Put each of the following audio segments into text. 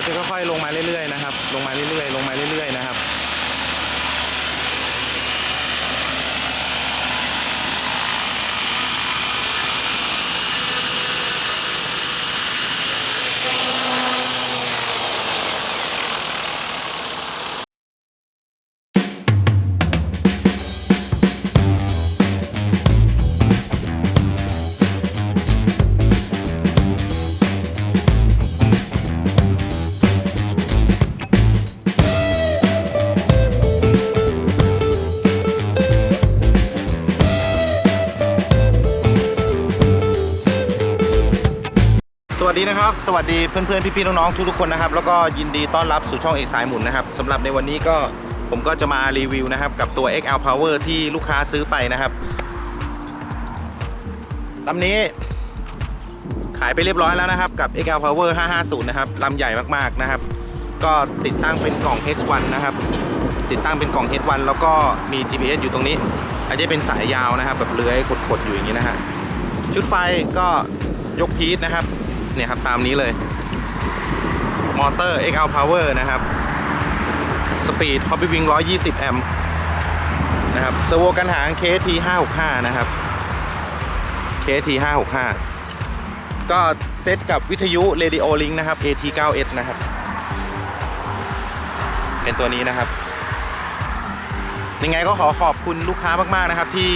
ก็จะค่อยๆลงมาเรื่อยๆนะครับ ลงมาเรื่อยๆ ลงมาเรื่อยๆนะครับ วัสดีนะครับ สวัสดีเพื่อนๆ พี่ๆ น้องๆ ทุกๆ คนนะครับ แล้วก็ยินดีต้อนรับสู่ช่องเอกสายหมุนนะครับสำหรับในวันนี้ก็ผมก็จะมารีวิวนะครับกับตัว XL Power ที่ลูกค้าซื้อไปนะครับลำนี้ขายไปเรียบร้อยแล้วนะครับกับ XL Power 550 นะครับลำใหญ่มากๆ นะครับ ก็ติดตั้งเป็นกล่อง H1 นะครับ ติดตั้งเป็นกล่อง H1 แล้วก็มี GPS อยู่ตรงนี้ อาจจะเป็นสายยาวนะครับแบบเลื้อยขดๆอยู่อย่างนี้นะฮะชุดไฟก็ยกพีทนะครับ เนี่ยครับตามนี้เลยมอเตอร์ XL Power นะครับสปีด Hobby Wing 120 แอมป์นะครับเซอร์โวกันหาง KT 565นะครับ KT 565ก็เซตกับวิทยุ Radio Link นะครับ AT 9S นะครับ เป็นตัวนี้นะครับ ยังไงก็ขอขอบคุณลูกค้ามาก ๆ นะครับที่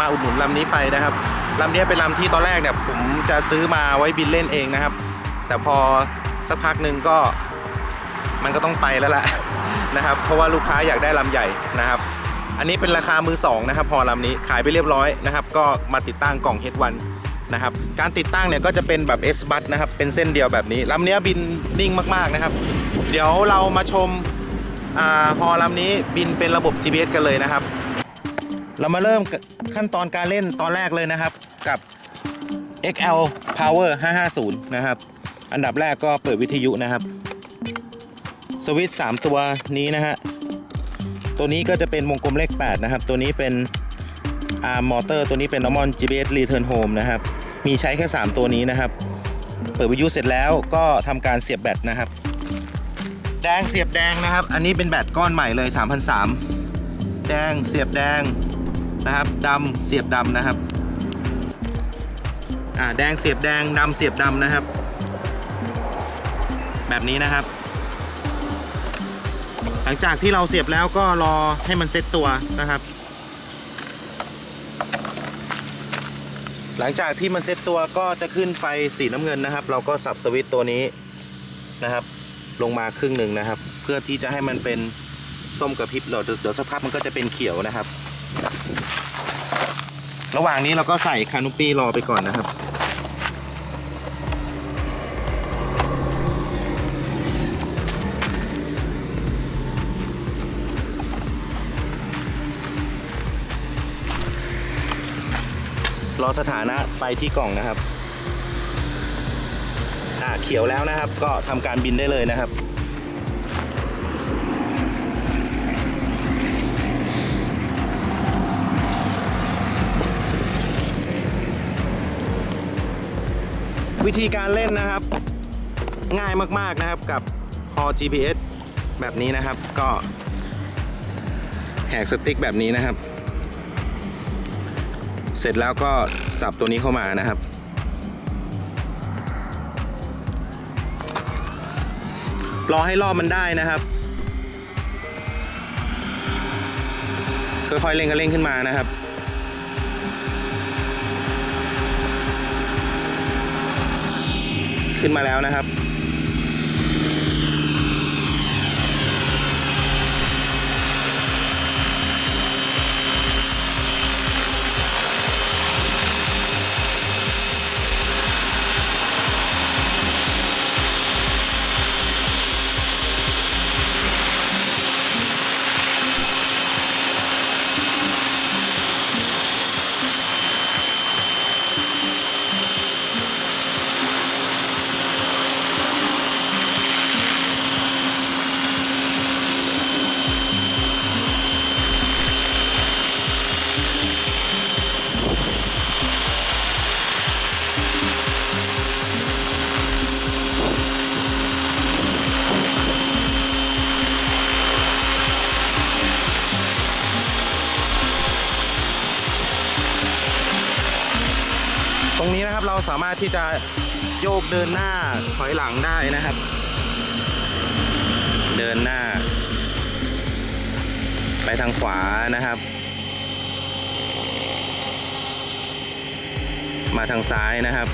มาอุดหนุนลำนี้ไปนะครับลำนี้เป็นลำที่ตอนแรกเนี่ยผมจะซื้อมาไว้บินเล่นเองนะครับ แต่พอสักพักหนึ่งก็มันก็ต้องไปแล้วล่ะนะครับ เพราะว่าลูกค้าอยากได้ลำใหญ่นะครับ อันนี้เป็นราคามือสองนะครับ พอลำนี้ขายไปเรียบร้อยนะครับ ก็มาติดตั้งกล่อง H1 นนะครับ การติดตั้งเนี่ยก็จะเป็นแบบ S b u s นะครับ เป็นเส้นเดียวแบบนี้ลำนี้บินนิ่งมากๆนะครับ เดี๋ยวเรามาชมอ่าฮอลำนี้บินเป็นระบบ GPS กันเลยนะครับ เรามาเริ่มขั้นตอนการเล่นตอนแรกเลยนะครับกับ XL Power 550 นะครับ อันดับแรกก็เปิดวิทยุนะครับ สวิตช์3ตัวนี้นะฮะ ตัวนี้ก็จะเป็นวงกลมเลข 8 นะครับ ตัวนี้เป็น ARM Motor ตัวนี้เป็น Normal GPS Return Home นะครับ มีใช้แค่ 3 ตัวนี้นะครับ เปิดวิทยุเสร็จแล้วก็ทำการเสียบแบตนะครับ แดงเสียบแดงนะครับ อันนี้เป็นแบตก้อนใหม่เลย 3,003แดงเสียบแดง นะครับดำเสียบดำนะครับอ่าแดงเสียบแดงดำเสียบดำนะครับ แบบนี้นะครับ หลังจากที่เราเสียบแล้วก็รอให้มันเซ็ตตัวนะครับ หลังจากที่มันเซ็ตตัวก็จะขึ้นไฟสีน้ำเงินนะครับ เราก็สับสวิตตัวนี้นะครับ ลงมาครึ่งหนึ่งนะครับ เพื่อที่จะให้มันเป็นส้มกับพริบเดี๋ยวเดี๋ยวสักพักมันก็จะเป็นเขียวนะครับ ระหว่างนี้เราก็ใส่คานุปี้รอไปก่อนนะครับ รอสถานะไฟที่กล่องนะครับ อ่าเขียวแล้วนะครับ ก็ทำการบินได้เลยนะครับ วิธีการเล่นนะครับ ง่ายมากๆนะครับกับฮอ GPS แบบนี้นะครับ ก็แหกสติ๊กแบบนี้นะครับ เสร็จแล้วก็สับตัวนี้เข้ามานะครับ รอให้รอบมันได้นะครับ ค่อยๆเร่งก็เร่งขึ้นมานะครับ ขึ้นมาแล้วนะครับามารถที่จะโยกเดินหน้าถอยหลังได้นะครับ เดินหน้า ไปทางขวานะครับ มาทางซ้ายนะครับ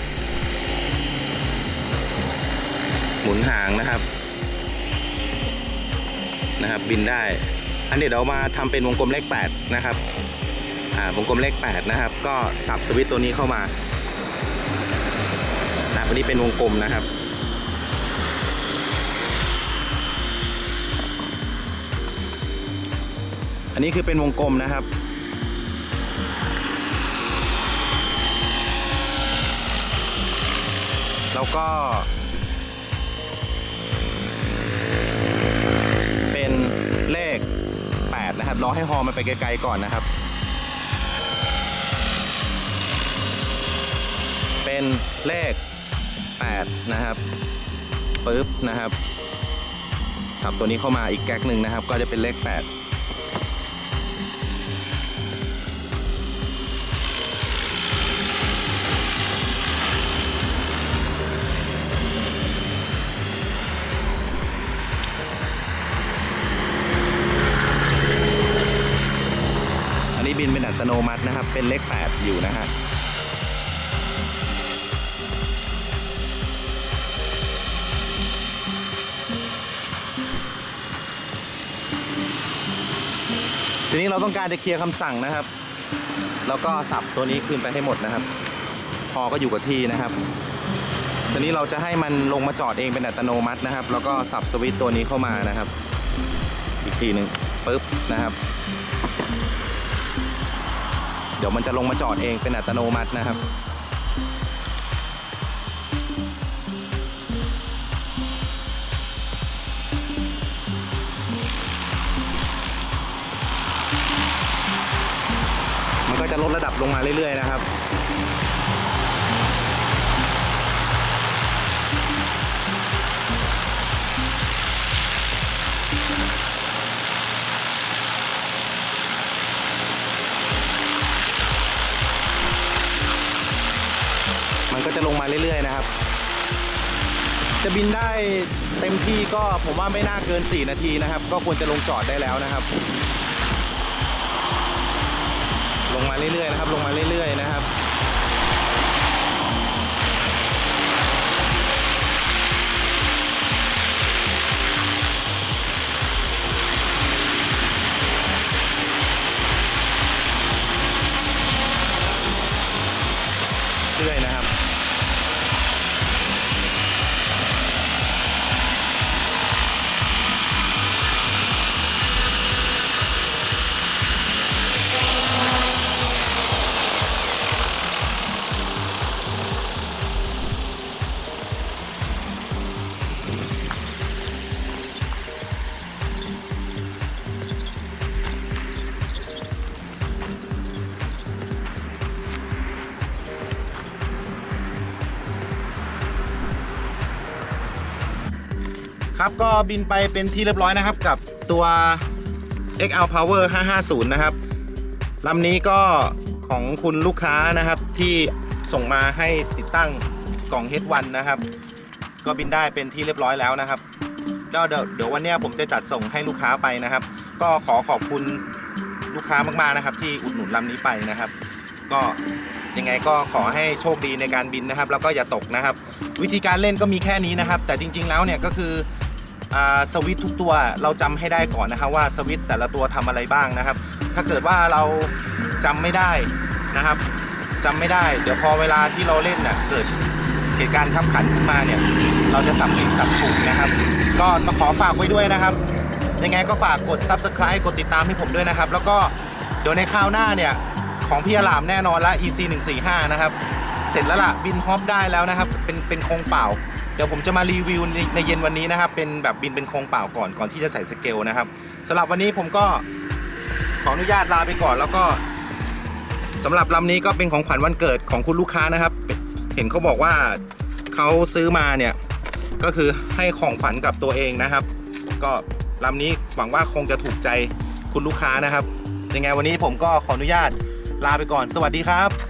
หมุนหางนะครับนะครับ บินได้ อันเดี๋ยวเรามาทำเป็นวงกลมเลข8นะครับ อ่าวงกลมเลข8นะครับ ก็สับสวิตตัวนี้เข้ามา วันนี้เป็นวงกลมนะครับ อันนี้คือเป็นวงกลมนะครับ แล้วก็ เป็นเลข 8 นะครับรอให้ฮอมันไปไกลๆก่อนนะครับเป็นเลข 8 นะครับปึ๊บนะครับสับตัวนี้เข้ามาอีกแก๊กหนึ่งนะครับ ก็จะเป็นเลข 8อันนี้บินเป็นอัตโนมัตินะครับ เป็นเลข 8 อยู่นะฮะ ทีนี้เราต้องการจะเคลียร์คำสั่งนะครับ แล้วก็สับตัวนี้คืนไปให้หมดนะครับพอก็อยู่กับที่นะครับทีนี้เราจะให้มันลงมาจอดเองเป็นอัตโนมัตินะครับ แล้วก็สับสวิตตัวนี้เข้ามานะครับ อีกทีหนึ่งปึ๊บนะครับ เดี๋ยวมันจะลงมาจอดเองเป็นอัตโนมัตินะครับ ลดระดับลงมาเรื่อยๆนะครับ มันก็จะลงมาเรื่อยๆนะครับ จะบินได้เต็มที่ก็ผมว่าไม่น่าเกิน 4 นาทีนะครับ ก็ควรจะลงจอดได้แล้วนะครับ เรื่อยๆนะครับ ลงมาเรื่อยๆนะครับ ครับก็บินไปเป็นที่เรียบร้อยนะครับกับตัว XL Power 550 นะครับลำนี้ก็ของคุณลูกค้านะครับที่ส่งมาให้ติดตั้งกล่อง H1 นะครับ ก็บินได้เป็นที่เรียบร้อยแล้วนะครับเดี๋ยวเดี๋ยววันนี้ผมจะจัดส่งให้ลูกค้าไปนะครับ ก็ขอขอบคุณลูกค้ามากๆนะครับ ที่อุดหนุนลำนี้ไปนะครับ ก็ยังไงก็ขอให้โชคดีในการบินนะครับ แล้วก็อย่าตกนะครับ วิธีการเล่นก็มีแค่นี้นะครับ แต่จริง ๆแล้วเนี่ยก็คือ สวิตทุกตัวเราจำให้ได้ก่อนนะครับว่าสวิตแต่ละตัวทำอะไรบ้างนะครับ ถ้าเกิดว่าเราจำไม่ได้นะครับจำไม่ได้ เดี๋ยวพอเวลาที่เราเล่นน่ะเกิดเหตุการณ์ขับขันขึ้นมาเนี่ย เราจะสับผิดสับถูกนะครับ ก็ต้องขอฝากไว้ด้วยนะครับ ยังไงก็ฝากกด subscribe กดติดตามให้ผมด้วยนะครับ แล้วก็เดี๋ยวในคราวหน้าเนี่ยของพี่อลามแน่นอนละ EC 145นะครับ เสร็จแล้วล่ะบินฮอปได้แล้วนะครับ เป็นเป็นโครงเปล่า ดี๋ยวผมจะมารีวิวในในเย็นวันนี้นะครับ เป็นแบบบินเป็นโครงเปล่าก่อนก่อนที่จะใส่สเกลนะครับสำหรับวันนี้ผมก็ขออนุญาตลาไปก่อน แล้วก็สำหรับลำนี้ก็เป็นของขวัญวันเกิดของคุณลูกค้านะครับ เห็นเขาบอกว่าเขาซื้อมาเนี่ยก็คือให้ของขวัญกับตัวเองนะครับ ก็ลำนี้หวังว่าคงจะถูกใจคุณลูกค้านะครับยังไงวันนี้ผมก็ขออนุญาตลาไปก่อน สวัสดีครับ